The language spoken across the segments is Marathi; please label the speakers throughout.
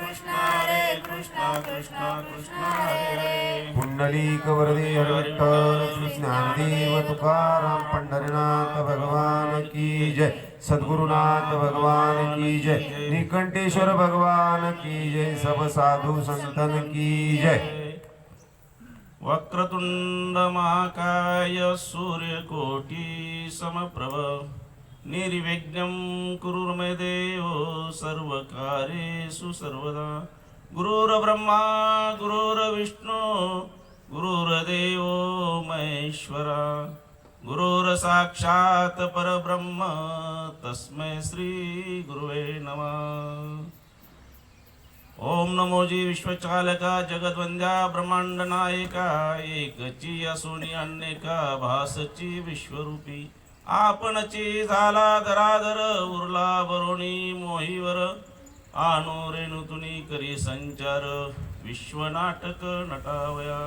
Speaker 1: कृष्ण हरे कृष्ण कृष्ण कृष्ण हरे हरे
Speaker 2: पुंडलिक वरदे हरविठ्ठल श्री ज्ञानदेव तुकाराम पंढरीनाथ भगवान की जय. सद्गुरुनाथ भगवान की जय. निकंठेश्वर भगवान की जय. सब साधु संतन की जय.
Speaker 3: वक्रतुंड महाकाय सूर्यकोटी समप्रभ. निर्विघ्नं कुरु मे देव सर्वकार्येषु सर्वदा। गुरुर्ब्रह्मा गुरुर्विष्णू गुरुर्देवो महेश्वरा। गुरुर्साक्षात् परब्रह्म तस्मै श्रीगुरुवे नमः। ओम नमोजी विश्वचालका जगद्वंद्या ब्रह्मांड नायका एकची असुनी अनेका भासची विश्वरूपी। आपणची झाला दरादर उरला बरोणी मोहीवर. आणू रेणुतुनी करी संचार विश्वनाटक नटावया.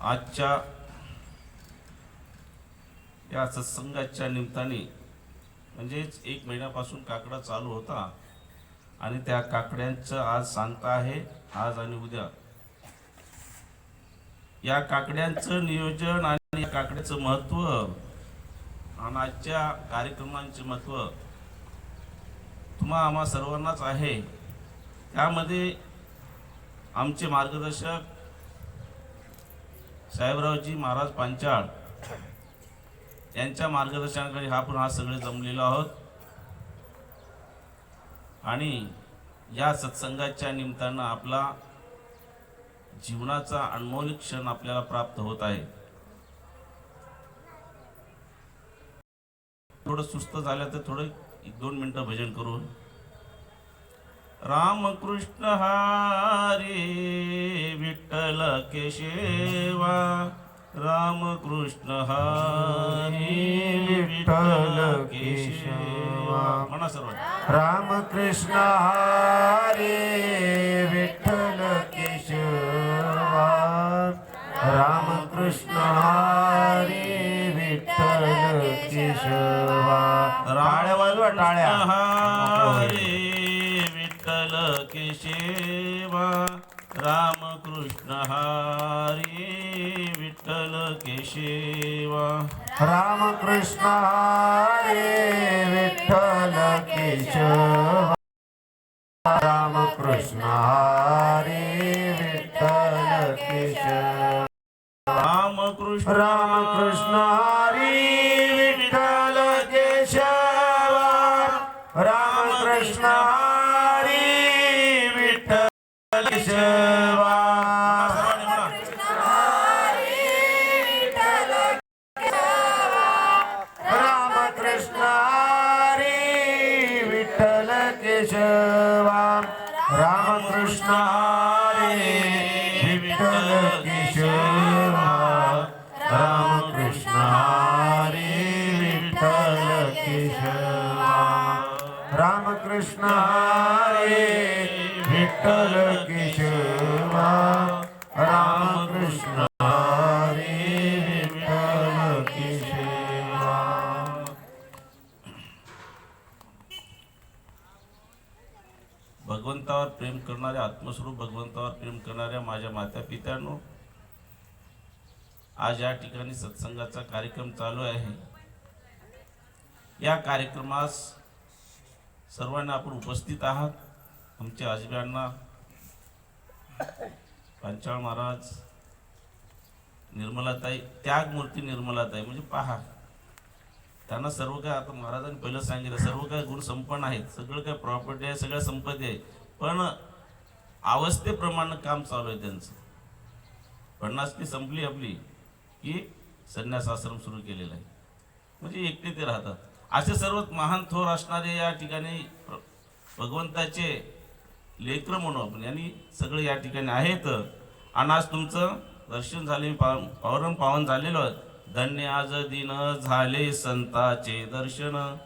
Speaker 3: आजच्या या सत्संगाच्या निमित्ताने म्हणजेच एक महिन्यापासून काकडा चालू होता. आणि त्या काकड्यांचं आज सांगता आहे आज आणि उद्या. या काकड्यांचं नियोजन आणि या काकड्याचं महत्त्व आणि आजच्या कार्यक्रमांचे महत्त्व तुम्हा आम्हा सर्वांनाच आहे. त्यामध्ये आमचे मार्गदर्शक साहेबरावजी महाराज पांचाळ यांच्या मार्गदर्शनाकडे हा आपण आज सगळे जमलेलो आहोत. आणि या सत्संगाच्या निमित्तानं आपला जीवनाचा अनमोल क्षण आपल्याला प्राप्त होत आहे. थोडं सुस्त झालं तर थोडं एक दोन मिनटं भजन करू रामकृष्ण हरी विठ्ठल केशवा रामकृष्ण हरी विठ्ठल केशवा म्हणा सर्व
Speaker 2: रामकृष्ण हरे विठ्ठल केशवा रामकृष्ण हरे टाळ्या वाजवा टाळ्या
Speaker 3: हरे विठ्ठल केशवा रामकृष्ण हरे विठ्ठल केशवा
Speaker 2: रामकृष्ण हरे विठ्ठल केशवा रामकृष्ण हरे विठ्ठल केशव
Speaker 3: रामकृष्ण
Speaker 2: रामकृष्ण विठ्ठल
Speaker 3: आत्मस्वरूप भगवंतावर प्रेम करणाऱ्या माझ्या माता पित्यांनो आज या ठिकाणी सत्संगाचा कार्यक्रम चालू आहे. या कार्यक्रमास सर्वांना आपण उपस्थित आहात. आमच्या आजब्यांना पांचाळ महाराज निर्मलाताई त्यागमूर्ती निर्मलाताई म्हणजे पहा त्यांना सर्व काय आता महाराजांनी पहिलं सांगितलं सर्व काय गुण संपन्न आहेत सगळं काय प्रॉपर्टी आहे सगळ्या संपत्ती आहे. पण अवस्थेप्रमाणे काम चालू आहे त्यांचं. पन्नास ती संपली आपली की संन्यास आश्रम सुरू केलेला आहे. म्हणजे एकटे ते राहतात. असे सर्व महान थोर असणारे या ठिकाणी भगवंताचे लेकर म्हणू आपण यांनी सगळे या ठिकाणी आहेत. आणि आज तुमचं दर्शन झाले पाव पावरण पावन झालेलं आहे. धन्य आज दिन झाले संताचे दर्शन.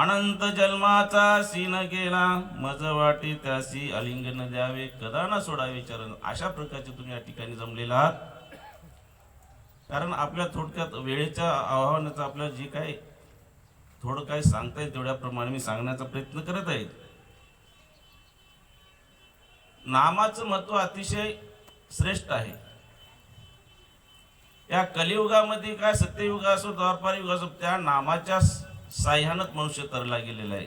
Speaker 3: अनंत जन्माचा सीन गेला मज वाटे त्यासी अलिंगन द्यावे. कदा ना सोडावे चरण अशा प्रकारचे तुम्ही या ठिकाणी जमलेला आहात. कारण आपल्या थोडक्यात वेळेच्या आव्हानाचं आपल्याला जे काय थोडं काय सांगता येईल तेवढ्याप्रमाणे मी सांगण्याचा प्रयत्न करत आहे. नामाचं महत्त्व अतिशय श्रेष्ठ आहे. या कलियुगामध्ये काय सत्ययुग असो द्वारपार युग असो त्या नामाच्या साह्यानच मनुष्य तरला गेलेला आहे.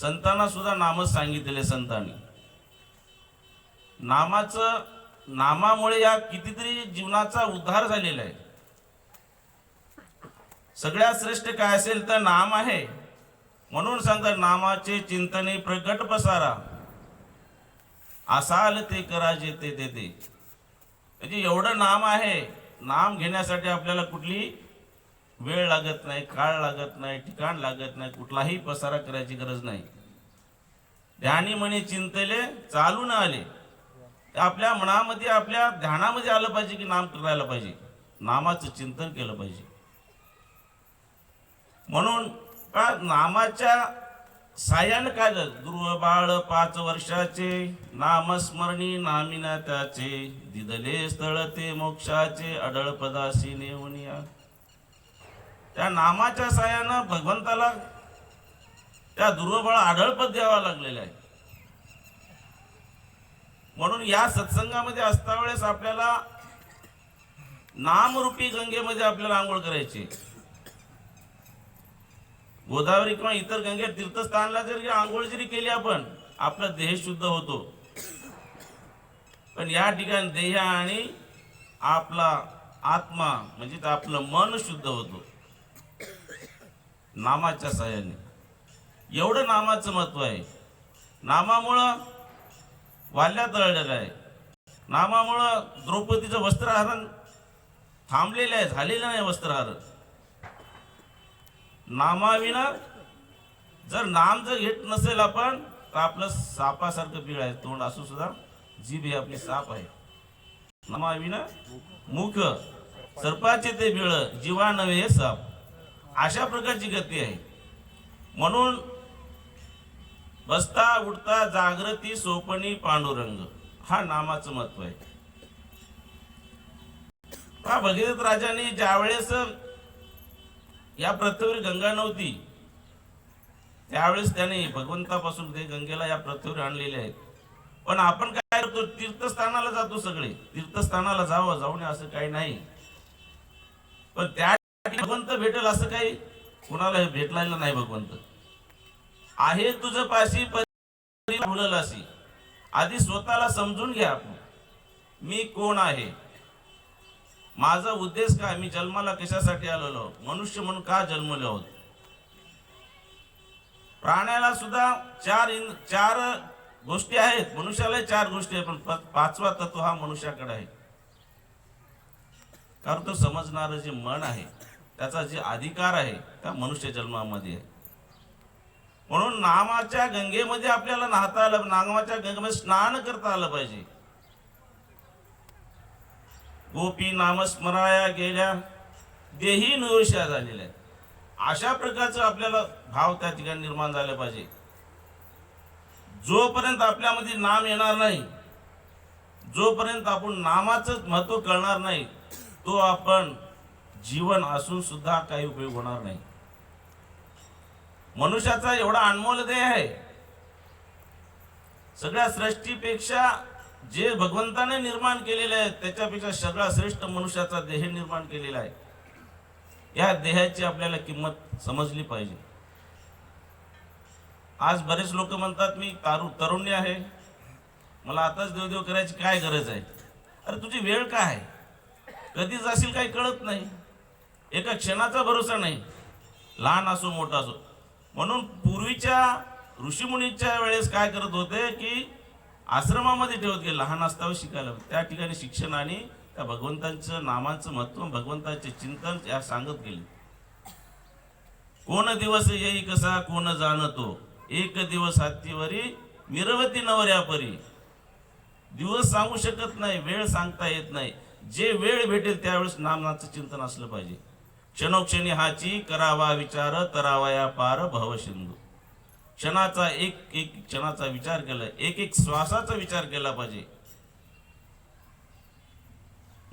Speaker 3: संतांना सुद्धा नामच सांगितलेले संतांनी. नामाचं नामामुळे या कितीतरी जीवनाचा उद्धार झालेला आहे. सगळ्यात श्रेष्ठ काय असेल तर नाम आहे. म्हणून सांगतात नामाचे चिंतने प्रगट पसारा. असाल ते करा जे ते ते ते म्हणजे एवढं नाम आहे नाम घेण्यासाठी आपल्याला कुठली वेळ लागत नाही काळ लागत नाही ठिकाण लागत नाही कुठलाही पसारा करायची गरज नाही. ध्यानी म्हणे चिंतले चालून आले आपल्या मनामध्ये आपल्या ध्यानामध्ये आलं पाहिजे की नाम करायला पाहिजे? नामाचं चिंतन केलं पाहिजे. म्हणून का नामाच्या साह्यानं काय झालं? ध्रुव बाळ पाच वर्षाचे नामस्मरणी नामिना त्याचे दिदले स्थळ ते मोक्षाचे अडळ पदासी नेवनिया त्या नामाच्या साह्यानं भगवंताला त्या दुर्बळ आढळपद द्यावा लागलेला आहे. म्हणून या सत्संगामध्ये असता वेळेस आपल्याला नामरूपी गंगेमध्ये आपल्याला आंघोळ करायची. गोदावरी किंवा इतर गंगे तीर्थस्थानला जरी आंघोळ जरी केली आपण आपला देह शुद्ध होतो. पण या ठिकाणी देह आणि आपला आत्मा म्हणजे आपलं मन शुद्ध होतो. नामाच्या सहाय्याने एवढं नामाचं महत्त्व आहे. नामामुळं वाल्या तळलेलं आहे नामामुळं द्रौपदीचं वस्त्रहरण थांबलेलं आहे झालेलं नाही वस्त्रहरण. नामाविना जर नाम जर घेत नसेल आपण तर आपलं सापासारखं बिळ आहे तोंड असू सुद्धा जीभ हे आपली साप आहे. नामाविना मुख सर्पाचे ते बिळ जीवा नव्हे हे साप. अशा प्रकारची गती आहे. म्हणून बसता उठता जागृती सोपणी पांडुरंग हा नामाचं महत्त्व आहे. हा भगीरथ राजाने ज्यावेळेस या पृथ्वीवर गंगा नव्हती त्यावेळेस त्याने भगवंतापासून ते गंगेला या पृथ्वीवर आणलेले आहेत. पण आपण काय करतो? तीर्थस्थानाला जातो सगळे. तीर्थस्थानाला जावं जाऊ नये असं काही नाही. पण त्या भगवंत भेटेल असं काही कुणाला भेटलेलं नाही भगवंत. आहे तुझं पाशी परी अशी. आधी स्वतःला समजून घ्या आपण. मी कोण आहे? माझा उद्देश काय? मी जन्माला कशासाठी आलेलो? मनुष्य म्हणून का जन्मले आहोत प्राण्याला सुद्धा चार इन चार गोष्टी आहेत. मनुष्याला चार गोष्टी आहेत पण पाचवा तत्व हा मनुष्याकडे आहे. कारण तो समजणारं जे मन आहे त्याचा जे अधिकार आहे त्या मनुष्य जन्मामध्ये आहे. म्हणून नामाच्या गंगेमध्ये आपल्याला नाहता आलं नामाच्या गंगेमध्ये स्नान करता आलं पाहिजे. गोपी नामस्मराया गेल्या देही निरुषा झालेल्या अशा प्रकारचं आपल्याला भाव त्या ठिकाणी निर्माण झाले पाहिजे. जोपर्यंत आपल्यामध्ये नाम येणार नाही जोपर्यंत आपण नामाचं महत्त्व कळणार नाही तो आपण जीवन असून सुद्धा काही उपयोग होणार नाही. मनुष्याचा एवढा अनमोल देह आहे. सगळ्या सृष्टीपेक्षा जे भगवंताने निर्माण केलेले आहे त्याच्यापेक्षा सगळा श्रेष्ठ मनुष्याचा देह निर्माण केलेला आहे. या देहाची आपल्याला किंमत समजली पाहिजे. आज बरेच लोक म्हणतात मी तारू तरुण्य आहे. मला आताच देवदेव करायची काय गरज आहे? अरे तुझी वेळ काय आहे? कधी जाशील काही कळत नाही. एका क्षणाचा भरोसा नाही. लहान असो मोठा असो. म्हणून पूर्वीच्या ऋषीमुनीच्या वेळेस काय करत होते की आश्रमामध्ये ठेवत गेले लहान असताना शिकायला. त्या ठिकाणी शिक्षण आणि त्या भगवंतांचं नामांचं महत्त्व भगवंताचे चिंतन या सांगत गेले. कोण दिवस येई कसा कोण जाणतो? एक दिवस हत्तीवरी मिरवती नवऱ्यापरी. दिवस सांगू शकत नाही वेळ सांगता येत नाही. जे वेळ भेटेल त्यावेळेस नामनाचं चिंतन असलं पाहिजे. क्षणोक्षणी हाची करावा विचार तरावया पार भवसिंधू क्षणाचा एक एक क्षणाचा विचार केला एक एक श्वासाचा विचार केला पाहिजे.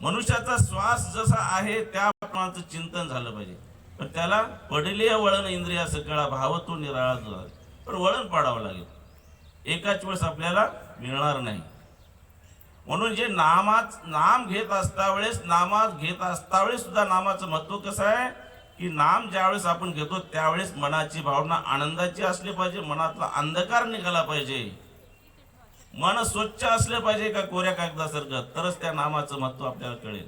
Speaker 3: मनुष्याचा श्वास जसा आहे त्या प्रमाणाचं चिंतन झालं पाहिजे. पण त्याला पडले वळण इंद्रिया सगळा भाव तो निराळा झाला. पण वळण पाडावं लागेल. एकाच वेळेस आपल्याला मिळणार नाही. म्हणून जे नामाच नाम घेत असता वेळेस नामाज घेत असता वेळेस सुद्धा नामाचं महत्त्व कसं आहे? की नाम ज्यावेळेस आपण घेतो त्यावेळेस मनाची भावना आनंदाची असली पाहिजे मनातला अंधकार निघाला पाहिजे. मन स्वच्छ असलं पाहिजे का कोऱ्या कागदासारखं? तरच त्या नामाचं महत्त्व आपल्याला कळेल.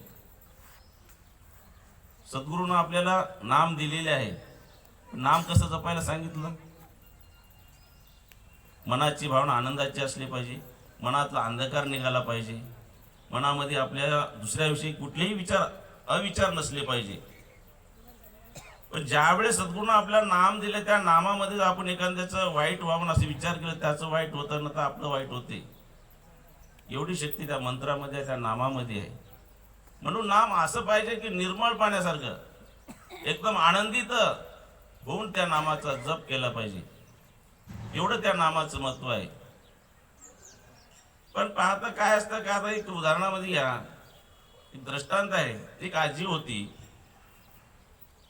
Speaker 3: सद्गुरूनं आपल्याला नाम दिलेले आहे. नाम कसं जपायला सांगितलं? मनाची भावना आनंदाची असली पाहिजे. मनातला अंधकार निघाला पाहिजे. मनामध्ये आपल्या दुसऱ्याविषयी कुठलेही विचार अविचार नसले पाहिजे. पण ज्यावेळेस सद्गुरूनं आपल्याला नाम दिले त्या नामामध्ये आपण एखाद्याचं वाईट व्हावं असे विचार केले त्याचं वाईट होतं ना तर आपलं वाईट होते. एवढी शक्ती त्या मंत्रामध्ये त्या नामामध्ये आहे. म्हणून नाम असं पाहिजे की निर्मळ पाण्यासारखं. एकदम आनंदित होऊन त्या नामाचा जप केला पाहिजे. एवढं त्या नामाचं महत्त्व आहे. पण पाहता काय असतं का आता एक उदाहरणामध्ये घ्या. एक दृष्टांत आहे. एक आजी होती.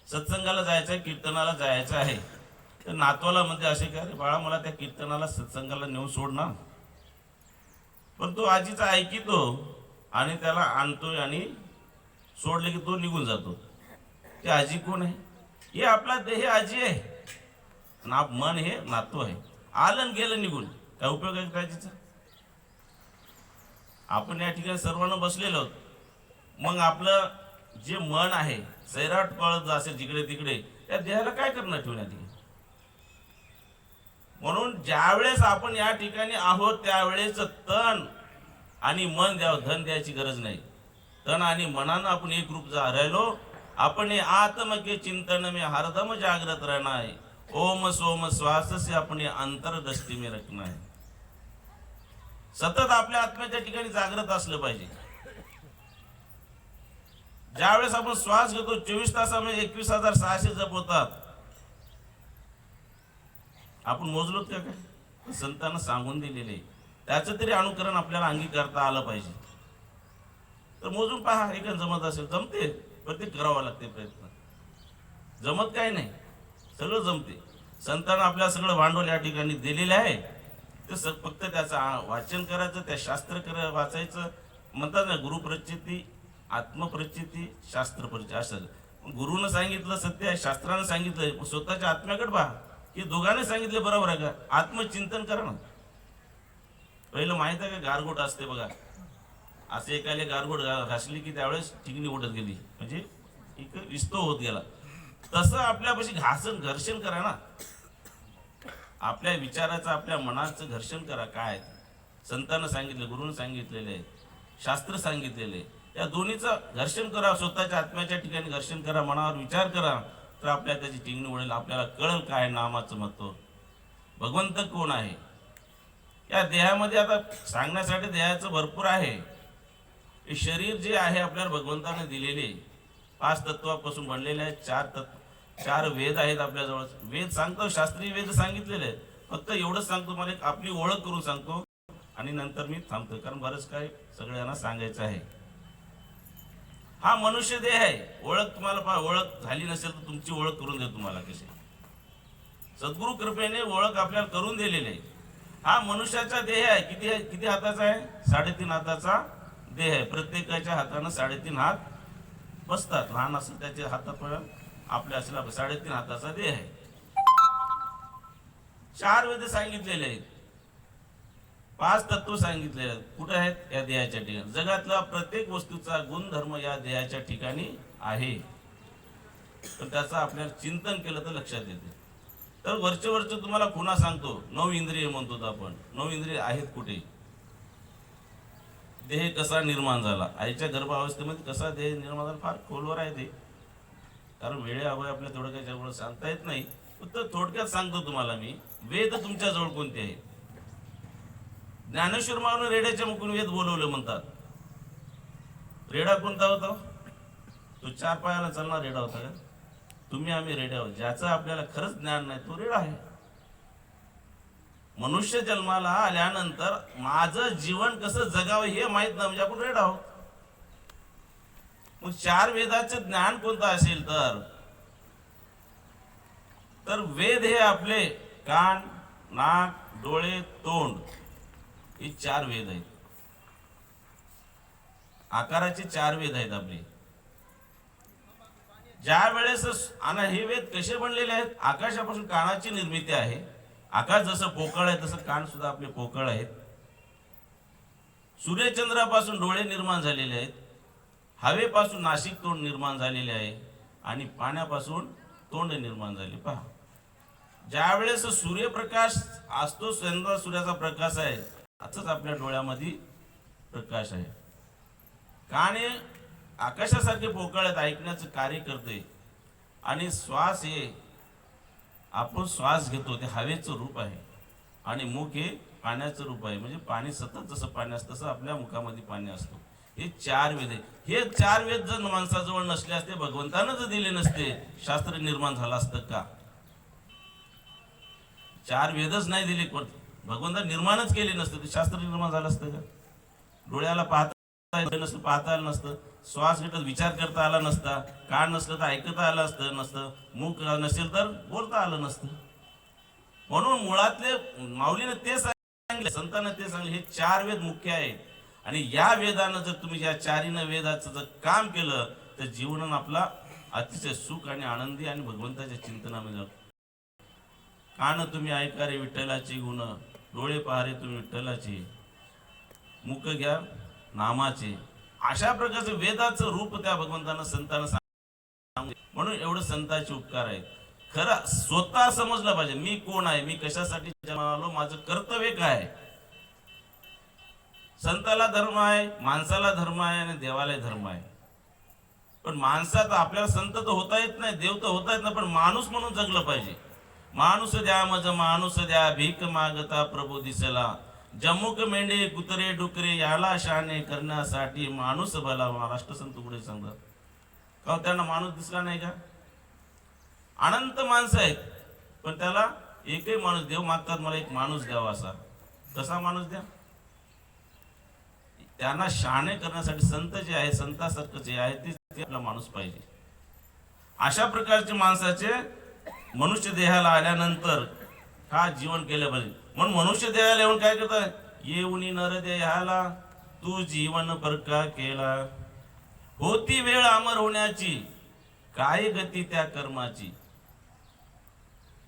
Speaker 3: सत्संगाला जायचं आहे कीर्तनाला जायचं आहे. तर नातवाला म्हणजे असे का रे बाळा मला त्या कीर्तनाला सत्संगाला नेऊन सोड ना. पण तो आजीचा ऐकितो आणि त्याला आणतोय आणि सोडले की तो निघून जातो. ते आजी कोण आहे? हे आपला देह आजी आहे. ना मन हे नातू आहे. आलं आणि गेलं निघून. काय उपयोग आहे का आजीचा? आपण या ठिकाणी सर्वांना बसलेलो आहोत. मग आपलं जे मन आहे सैराट पळत असेल जिकडे तिकडे त्या देहाला काय करणार ठेवण्यात येईल म्हणून ज्यावेळेस आपण या ठिकाणी आहोत त्यावेळेस तण आणि मन द्यावं धन द्यायची गरज नाही. तण आणि मनानं आपण एक रूप जा राहिलो आपण हे आत्मके चिंतन मी हरदम जागृत राहणार आहे. ओम सोम श्वास आपण अंतरदृष्टी में रखणार आहे. सतत आपल्या आत्म्याच्या ठिकाणी जागृत असलं पाहिजे. ज्यावेळेस आपण श्वास घेतो चोवीस तासामध्ये एकवीस हजार सहाशे जप होतात. आपण मोजलोत का काय? संतांना सांगून दिलेले त्याचं तरी अनुकरण आपल्याला अंगीकारता आलं पाहिजे. तर मोजून पहा एका जमत असेल जमते पण ते करावं लागते प्रयत्न. जमत काय नाही सगळं जमते. संतांना आपल्याला सगळं भांडवल या ठिकाणी दिलेलं आहे. ते स फक्त त्याचं वाचन करायचं त्या शास्त्र कर वाचायचं. म्हणतात ना गुरुप्रचिती आत्मप्रचिती शास्त्र असं. गुरुनं सांगितलं सत्य आहे. शास्त्रानं सांगितलं स्वतःच्या आत्म्याकडे पहा. की दोघांनी सांगितलं बरोबर आहे का? आत्मचिंतन करा ना. पहिलं माहीत आहे का? गारगोट असते बघा. असे एकाले गारगोट घा- घासली की त्यावेळेस ठिकणी उडत गेली. म्हणजे एक विस्तो होत गेला. तसं आपल्यापाशी घासन घर्षण करा ना. आपल्या विचाराचं आपल्या मनाचं घर्षण करा. काय? संतांना सांगितलं गुरुनं सांगितलेले आहेत शास्त्र सांगितलेले. आहे. या दोन्हीचं घर्षण करा स्वतःच्या आत्म्याच्या ठिकाणी घर्षण करा मनावर विचार करा तर आपल्या त्याची टिंगणी उडेल आपल्याला कळेल काय नामाचं महत्त्व. भगवंत कोण आहे? या देहामध्ये आता सांगण्यासाठी देहाचं भरपूर आहे. हे शरीर जे आहे आपल्याला भगवंताने दिलेले पाच तत्वापासून बनलेले आहेत चार तत्व चार वेद आहेत आपल्याजवळ. वेद सांगतो शास्त्रीय वेद सांगितलेले आहेत. फक्त एवढंच सांगतो मला एक आपली ओळख करून सांगतो. आणि नंतर मी थांबतो कारण बरंच काय सगळ्यांना सांगायचं आहे. हा मनुष्य देह आहे. ओळख तुम्हाला पहा ओळख झाली नसेल तर तुमची ओळख करून देतो तुम्हाला कशी. सद्गुरु कृपेने ओळख आपल्याला करून दिलेली आहे. हा मनुष्याचा देह आहे. किती किती हाताचा आहे? साडेतीन हाताचा देह आहे. प्रत्येकाच्या हातानं साडेतीन हात बसतात. लहान असेल त्याच्या हातापर्यंत आपल्या असला साडेतीन हाताचा देह आहे. चार वेद सांगितलेले आहेत. पाच तत्व सांगितलेले आहेत. कुठे आहेत? या देहाच्या ठिकाणी. जगातला प्रत्येक वस्तूचा गुणधर्म या देहाच्या ठिकाणी आहे. पण त्याचं आपल्याला चिंतन केलं तर लक्षात येते. तर वरचे वरचे तुम्हाला पुन्हा सांगतो. नऊ इंद्रिय म्हणतो आपण. नऊ इंद्रिय आहेत कुठे? देह कसा निर्माण झाला? आईच्या गर्भावस्थेमध्ये कसा देह निर्माण झाला? फार खोलवर आहे ते. कारण वेळे अभावी आपल्या थोडं काही जवळ सांगता येत नाही. फक्त थोडक्यात सांगतो तुम्हाला मी. वेद तुमच्याजवळ कोणते आहेत? ज्ञानेश्वर महाराज रेड्याच्या मुखून वेद बोलवलं म्हणतात. रेडा कोणता होता? तो चार पायाला चालणार रेडा होता का? तुम्ही आम्ही रेडा आहोत ज्याचं आपल्याला खरंच ज्ञान नाही तो रेडा आहे. मनुष्य जन्माला आल्यानंतर माझं जीवन कसं जगावं हे माहीत नाही म्हणजे आपण रेडा आहोत. मग चार वेदाचं ज्ञान कोणतं असेल तर? तर वेद हे आपले कान नाक डोळे तोंड हे चार वेद आहेत. आकाराचे चार वेद आहेत आपले. ज्या वेळेस आणि हे वेद कसे बनलेले आहेत? आकाशापासून कानाची निर्मिती आहे. आकाश जसं पोकळ आहे तसं कान सुद्धा आपले पोकळ आहेत. सूर्यचंद्रापासून डोळे निर्माण झालेले आहेत. हवेपासून नाशिक तोंड निर्माण झालेले आहे आणि पाण्यापासून तोंड निर्माण झाले. पहा. ज्या वेळेस सूर्यप्रकाश असतो चंद्र सूर्याचा प्रकाश आहे. असंच आपल्या डोळ्यामध्ये प्रकाश आहे. काने आकाशासारखे पोकळ्यात ऐकण्याचं कार्य करते. आणि श्वास हे आपण श्वास घेतो ते हवेचं रूप आहे. आणि मुख हे पाण्याचं रूप आहे. म्हणजे पाणी सतत जसं पाणी असतं तसं आपल्या मुखामध्ये पाणी असतो. हे चार वेद आहे हे चार वेद जर माणसाजवळ नसले असते भगवंतानं जर दिले नसते शास्त्र निर्माण झालं असतं का? चार वेदच नाही दिले कोण? भगवंता निर्माणच केले नसतं ते शास्त्र निर्माण झालं असतं का? डोळ्याला पाहता येत नसतं पाहता आलं नसतं श्वास घेतला विचार करता आला नसता कान नसलं तर ऐकता आलं असतं नसतं मुख नसेल तर बोलता आलं नसतं. म्हणून मुळातले माऊलीने ते सांगितले संतांना ते सांगले हे चार वेद मुख्य आहेत. आणि या वेदानं जर तुम्ही या चारीनं वेदाचं जर काम केलं तर जीवन आपला अतिशय सुख आणि आनंदी आणि भगवंताच्या चिंतनामध्ये कान तुम्ही ऐका रे विठ्ठलाची गुण डोळे पहारे तुम्ही विठ्ठलाचे मुख घ्या नामाचे. अशा प्रकारचं वेदाचं रूप त्या भगवंतानं संतांना सांग म्हणून एवढं संतांचे उपकार आहेत. खरं स्वतः समजलं पाहिजे मी कोण आहे? मी कशासाठी जन्मालो आलो? माझं कर्तव्य काय आहे? संताला धर्म आहे माणसाला धर्म आहे आणि देवाला धर्म आहे. पण माणसात आपल्याला संत तर होता येत नाही देव तर होता येत नाही पण माणूस म्हणून जगलं पाहिजे. माणूस द्या मज माणूस द्या भीक मागता प्रभू दिसला. जम्मूक मेंढे कुत्रे डुकरे याला शाने करण्यासाठी माणूस भला महाराष्ट्र संत पुढे सांगतात का हो, त्यांना माणूस दिसला नाही का? अनंत माणसं आहेत पण त्याला एकही माणूस देव मागतात मला एक माणूस द्यावा असा. कसा माणूस द्या? त्यांना शहाणे करण्यासाठी संत जे आहे संतासारखं जे आहे ते आपला माणूस पाहिजे. अशा प्रकारचे माणसाचे मनुष्य देहाला आल्यानंतर हा जीवन केलं पाहिजे. म्हणून मनुष्य देहाला येऊन काय करतात? येऊनी नर देहाला. तू जीवन बरका केला. होती वेळ अमर होण्याची काय गती त्या कर्माची?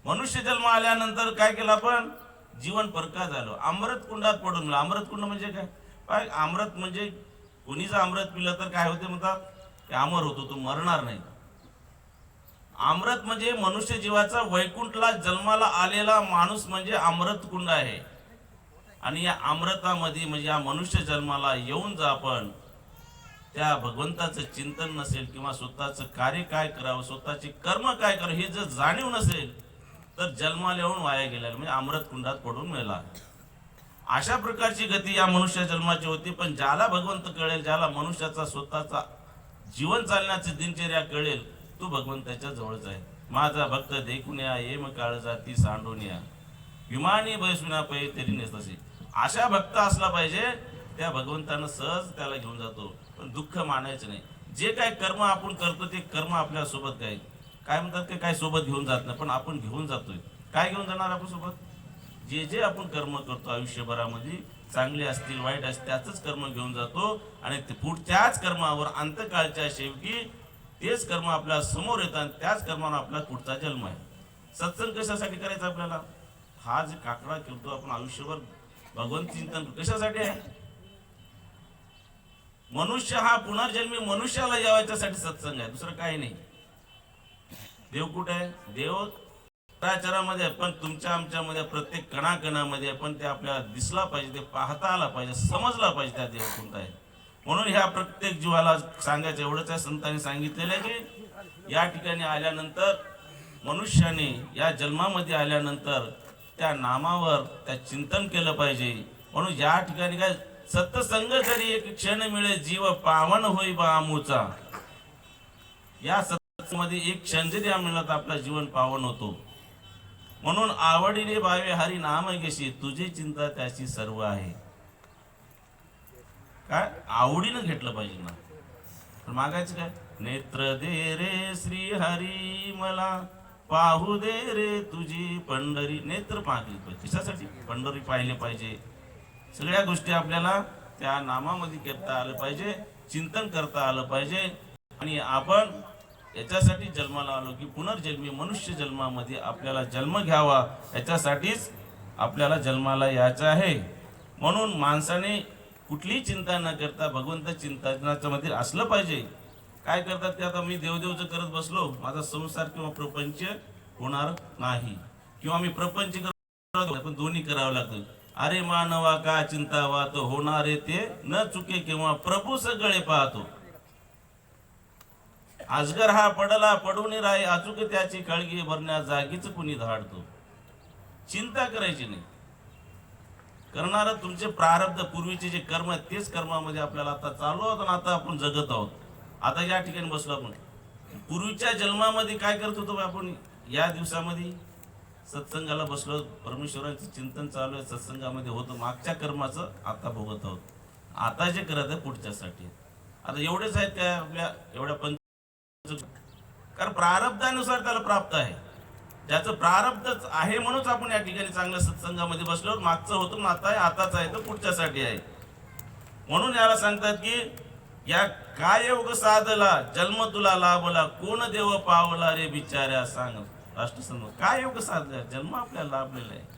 Speaker 3: मनुष्य जन्म आल्यानंतर काय केलं आपण? जीवन परका झालो. अमृत कुंडात पडून अमृत कुंड म्हणजे काय? काय आमरत म्हणजे कोणीच जर पिलं तर काय होते म्हणतात? की अमर होतो तो मरणार नाही. आमरत म्हणजे मनुष्य जीवाचा वैकुंठला जन्माला आलेला माणूस म्हणजे अमृत कुंड आहे. आणि या अमृतामध्ये म्हणजे या मनुष्य जन्माला येऊन जा आपण त्या भगवंताचं चिंतन नसेल किंवा स्वतःचं कार्य काय करावं स्वतःचे कर्म काय करावं हे जर जाणीव नसेल तर जन्माला येऊन वाया गेलेला म्हणजे अमृत कुंडात पडून मेला. अशा प्रकारची गती या मनुष्य जन्माची होती पण ज्याला भगवंत कळेल ज्याला मनुष्याचा स्वतःचा जीवन चालण्याची दिनचर्या कळेल तो भगवंताच्या जवळच आहे. माझा भक्त देखून या येम काळजा ती सांडून या. विमानी बैसुना पै तरी नेसतसे. अशा भक्त असला पाहिजे त्या भगवंतानं सहज त्याला घेऊन जातो पण दुःख मानायचं नाही. जे काय कर्म आपण करतो ते कर्म आपल्यासोबत काय? काय म्हणतात की? काय सोबत घेऊन जात नाही पण आपण घेऊन जातोय. काय घेऊन जाणार आपण सोबत? जे जे आपण कर्म करतो आयुष्यभरामध्ये चांगले असतील वाईट असतील त्याच कर्म घेऊन जातो आणि ते कर्मावर अंतकाळच्या शेवटी तेच कर्म आपल्यासमोर येतात त्याच कर्मावर आपला पुढचा जन्म आहे. सत्संग कशासाठी करायचा आपल्याला? हा जे काकडा करतो आपण आयुष्यभर भगवंत चिंतन कशासाठी आहे? मनुष्य हा पुनर्जन्मी मनुष्याला यावायच्यासाठी सत्संग आहे दुसरं काही नाही. देव कुठे आहे? देव चराचरामध्ये पण तुमच्या आमच्यामध्ये प्रत्येक कणाकणामध्ये पण ते आपल्याला दिसला पाहिजे ते पाहता आला पाहिजे समजला पाहिजे त्या देव कोणता आहे म्हणून ह्या प्रत्येक जीवाला सांगायचं एवढंच आहे संतांनी सांगितलेलं आहे की या ठिकाणी आल्यानंतर मनुष्याने या जन्मामध्ये आल्यानंतर त्या नामावर त्या चिंतन केलं पाहिजे. म्हणून या ठिकाणी काय सत्संग जरी एक क्षण मिळे जीव पावन होई बा आमूचा. या सत्संगामध्ये एक क्षण जरी मिळत आपला जीवन पावन होतो म्हणून आवडीने भावे हरी नाम घेशी तुझी चिंता त्याची सर्व आहे. काय? आवडीनं घेतलं पाहिजे ना. पण मागायचं काय? नेत्र दे रे श्री हरी मला पाहू दे रे तुझी पंढरी. नेत्र पाहिली पाहिजे कशासाठी? पंढरी पाहिले पाहिजे. सगळ्या गोष्टी आपल्याला त्या नामामध्ये करता आलं पाहिजे चिंतन करता आलं पाहिजे. आणि आपण याच्यासाठी जन्माला आलो की पुनर्जन्मी मनुष्य जन्मामध्ये आपल्याला जन्म घ्यावा याच्यासाठीच आपल्याला जन्माला यायचं आहे. म्हणून माणसाने कुठलीही चिंता न करता भगवंत चिंतनाच्या मध्ये असलं पाहिजे. काय करतात ते आता मी देवदेवचं करत बसलो माझा संसार किंवा प्रपंच होणार नाही. किंवा मी प्रपंच करत पण दोन्ही करावं लागतं. अरे मानवा का चिंता तो होणारे ते न चुके किंवा प्रभू सगळे पाहतो. आजगर हा पडला पडून राही अचूक त्याची काळगी भरण्या जागीच कुणी धाडतो? चिंता करायची नाही. करणार तुमचे प्रारब्ध पूर्वीचे जे कर्म आहेत तेच कर्मामध्ये आपल्याला आता चालू आहोत आणि आता आपण जगत आहोत. आता या ठिकाणी बसलो आपण. पूर्वीच्या जन्मामध्ये काय करत होतो बा आपण? या दिवसामध्ये सत्संगाला बसलो परमेश्वरांचं चिंतन चालू आहे सत्संगामध्ये होतं मागच्या कर्माचं आता भोगत आहोत. आता जे करत आहे पुढच्यासाठी. आता एवढेच आहेत त्या आपल्या एवढ्या पंच कारण प्रारब्धानुसार त्याला प्राप्त आहे. ज्याचं प्रारब्धच आहे म्हणूनच आपण या ठिकाणी चांगल्या सत्संगामध्ये बसलो. मागचं होतं आता आहे आताच आहे तर पुढच्यासाठी आहे. म्हणून याला सांगतात की या काय योग साधला जन्म तुला लाभला कोण देव पावला रे बिचाऱ्या सांग. राष्ट्रसंघ काय योग साधला जन्म आपल्याला लाभलेला आहे.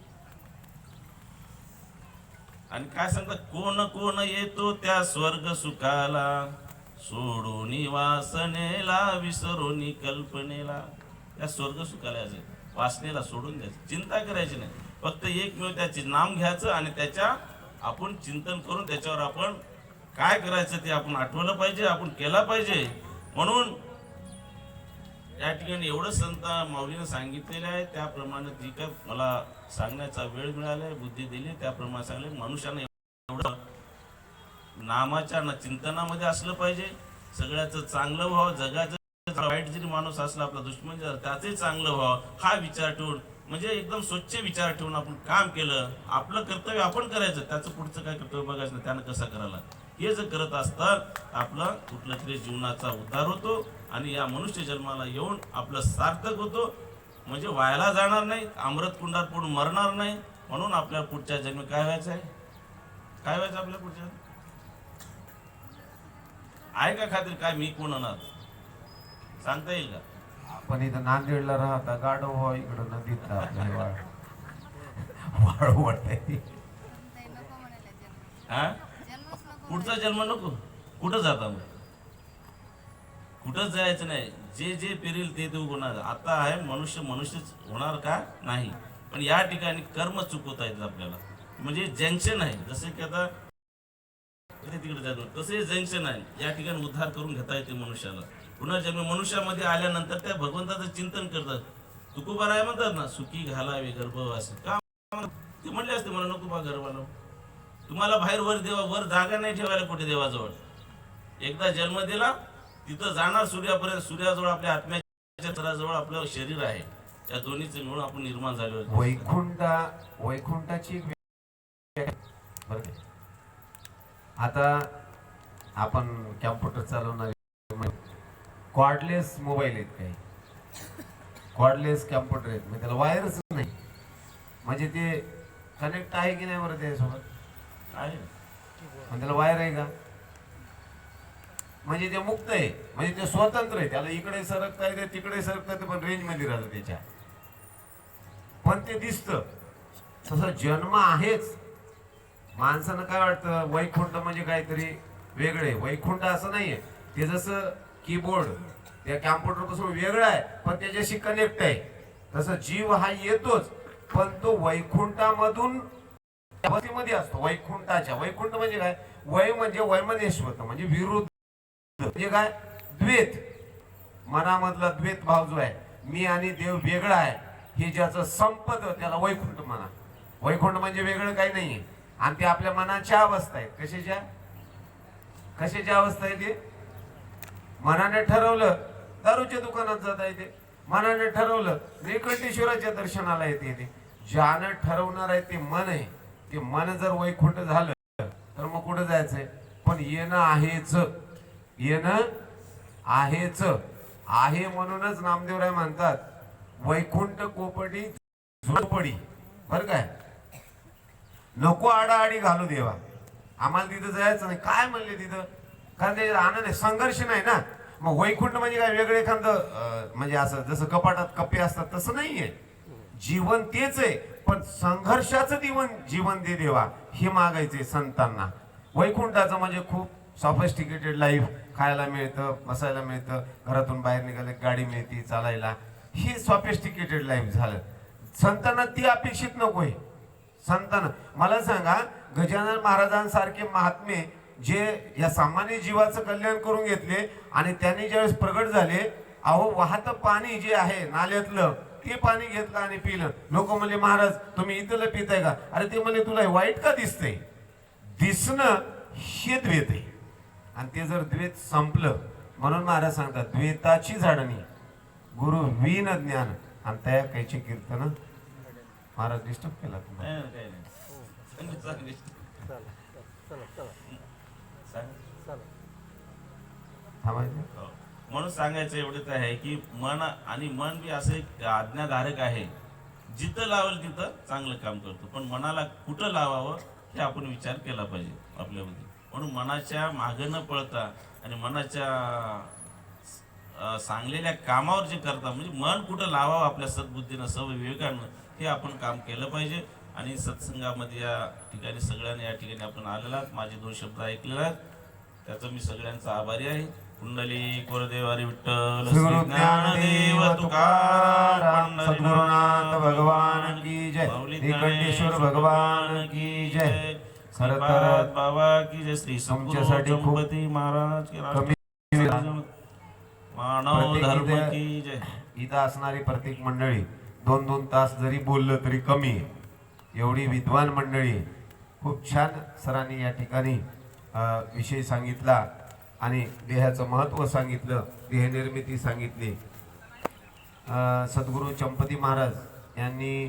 Speaker 3: आणि काय सांगतात? कोण कोण येतो त्या स्वर्ग सुखाला? सोडून वासनेला विसरून कल्पनेला. त्या स्वर्ग सुखाला यायचं. वासनेला सोडून द्यायचं. चिंता करायची नाही. फक्त एकमेव त्याचे नाम घ्यायचं आणि त्याच्या आपण चिंतन करून त्याच्यावर आपण काय करायचं ते आपण आठवलं पाहिजे आपण केला पाहिजे. म्हणून या ठिकाणी एवढं संत माऊलीनं सांगितलेलं आहे. त्याप्रमाणे जी काय मला सांगण्याचा वेळ मिळाला आहे बुद्धी दिली त्याप्रमाणे सांगले. मनुष्यानं एवढं नामाच्या ना चिंतनामध्ये असलं पाहिजे. सगळ्याचं चांगलं व्हावं जगाचं वाईट जरी माणूस असला आपला दुश्मन जर त्याचंही चांगलं व्हावं. हा विचार ठेवून म्हणजे एकदम स्वच्छ विचार ठेवून आपण काम केलं. आपलं कर्तव्य आपण करायचं. त्याचं पुढचं काय कर्तव्य बघायचं त्यानं कसं करायला? हे जर करत असतात आपलं कुठलं तरी जीवनाचा उद्धार होतो आणि या मनुष्य जन्माला येऊन आपलं सार्थक होतो. म्हणजे व्हायला जाणार नाही अमृत कुंडात पडून मरणार नाही. म्हणून आपल्या पुढच्या जन्मी काय व्हायचं आहे? काय व्हायचं आपल्या पुढच्या? आहे का खात्री काय मी कोण होणार? सांगता येईल का?
Speaker 2: आपण इथं नांदेडला राहता गाडो हो इकडं नदीत वाळ आहे
Speaker 3: हा? पुढचा जन्म नको? कुठं जाता मग? कुठंच जायचं नाही. जे जे पेरील ते ते उगवणार आता आहे मनुष्य मनुष्यच होणार का? नाही. पण या ठिकाणी कर्म चुकवता येतात आपल्याला. म्हणजे जंक्शन आहे. जसे की आता इथे तिकडे जातो? तसे जंक्शन आहे. या ठिकाणी उद्धार करून घेता येते मनुष्याला. पुनर्जन्म मनुष्यामध्ये आल्यानंतर त्या भगवंताचं चिंतन करतात. तुकोबार आहे म्हणतात ना सुखी घालावे गर्भवास. का ते म्हणले असते मला नको बा गर्भाला. तुम्हाला बाहेर वर देवा वर जागा नाही ठेवायला कुठे देवाजवळ? एकदा जन्म दिला तिथं जाणार सूर्यापर्यंत सूर्याजवळ आपल्या आत्म्याच्या जवळ आपलं शरीर आहे. त्या दोन्हीचे मिळून आपण निर्माण झाले
Speaker 2: वैकुंठा वैकुंठाची एक व्याख्या- बरं का? आता आपण कॅम्प्युटर चालवणार कॉर्डलेस मोबाईल आहेत काही. कॉर्डलेस कॅम्प्युटर आहेत. म्हणजे त्याला वायरच नाही. म्हणजे ते कनेक्ट आहे की नाही बरं त्याच्यासोबत?
Speaker 3: आहे.
Speaker 2: पण त्याला वायर आहे का? म्हणजे ते मुक्त आहे. म्हणजे ते स्वतंत्र आहे. त्याला इकडे सरकता येते तिकडे सरकता येते पण रेंजमध्ये राहतं त्याच्या. पण ते दिसतं. तसं जन्म आहेच. माणसानं काय वाटतं वैकुंठ म्हणजे काहीतरी वेगळे वैकुंठ असं नाहीये. ते जसं कीबोर्ड त्या कॅम्प्युटरपासून वेगळं आहे पण त्याच्याशी कनेक्ट आहे. तसं जीव हा येतोच पण तो वैकुंठामधून मध्ये असतो. वैकुंठाच्या. वैकुंठ म्हणजे काय? वै म्हणजे वैमनेश्वर म्हणजे विरुद्ध. म्हणजे काय? द्वेत. मनामधला द्वेत भाव जो आहे मी आणि देव वेगळा आहे हे ज्याचं संपत त्याला वैकुंठ म्हणा. वैकुंठ म्हणजे वेगळं काही आहे आणि ते आपल्या मनाच्या अवस्था आहेत कशाच्या कशाच्या अवस्था आहे ते? मनाने ठरवलं दारूच्या दुकानात जाता येते मनाने ठरवलं निकटेश्वराच्या दर्शनाला येते ते. ज्यानं ठरवणार आहे ते मन आहे. ते मन जर वैकुंठ झालं तर मग कुठं जायचंय? पण येणं आहेच. येणं आहेच. आहे म्हणूनच नामदेवराय म्हणतात वैकुंठ कोपडी झोपडी. बर काय? नको आडाआडी घालू देवा. आम्हाला तिथं जायचं नाही. काय म्हणले तिथं? कारण ते आनंद आहे संघर्ष नाही ना. मग वैकुंठ म्हणजे काय? वेगळे एखादं म्हणजे असं जसं कपाटात कप्पे असतात तसं नाहीये जीवन तेच आहे पण संघर्षाचं जीवन जीवन दे देवा. हे मागायचे संतांना. वैकुंठाचं म्हणजे खूप सॉफिस्टिकेटेड लाईफ खायला मिळतं बसायला मिळतं घरातून बाहेर निघाले गाडी मिळते चालायला. हे सॉफिस्टिकेटेड लाईफ झालं. संतांना ती अपेक्षित नको आहे. संतन मला सांगा गजानन महाराजांसारखे महात्मे जे या सामान्य जीवाचं कल्याण करून घेतले आणि त्यांनी ज्यावेळेस प्रगट झाले अहो वाहत पाणी जे आहे नाल्यातलं ते पाणी घेतलं आणि पिलं. लोक म्हणले महाराज तुम्ही इथलं पिताय का? अरे ते म्हणले तुला वाईट का दिसते दिसणं हे द्वेत आहे. आणि ते जर द्वेत संपलं म्हणून महाराज सांगतात द्वेताची झाडणी गुरु विन ज्ञान. आणि त्या कैची कीर्तन महाराज डिस्टर्ब केला तुम्हाला. थांबायचं?
Speaker 3: हो. म्हणून सांगायचं एवढंच आहे की मन आणि मन बी असं एक आज्ञाधारक आहे. जिथं लावल तिथं चांगलं काम करतो. पण मनाला कुठं लावावं हे आपण विचार केला पाहिजे आपल्यामध्ये. म्हणून मनाच्या मागं न पळता आणि मनाच्या सांगलेल्या कामावर जे करता म्हणजे मन कुठं लावावं आपल्या सद्बुद्धीनं सविवेकानं हे आपण काम केलं पाहिजे. आणि सत्संगामध्ये या ठिकाणी सगळ्यांनी या ठिकाणी आपण आलेला. माझे दोन शब्द ऐकलेले त्याचं मी सगळ्यांचा आभारी आहे. कुंडली कोरदेव हरी विठ्ठल ज्ञानदेव तुकाराम
Speaker 2: सद्गुरुनाथ भगवान की जय. निकंठेश्वर भगवान की जय. खरं तर
Speaker 3: श्रीपाद बाबा की जय. श्री
Speaker 2: तुमच्यासाठी खूप
Speaker 3: महाराज की मानव धर्म की जय.
Speaker 2: इथं असणारी प्रत्येक मंडळी दोन दोन तास जरी बोललं तरी कमी. आहे एवढी विद्वान मंडळी खूप छान सरांनी या ठिकाणी विषय सांगितला आणि देहाचं महत्त्व सांगितलं देहनिर्मिती सांगितली. सद्गुरू चंपती महाराज यांनी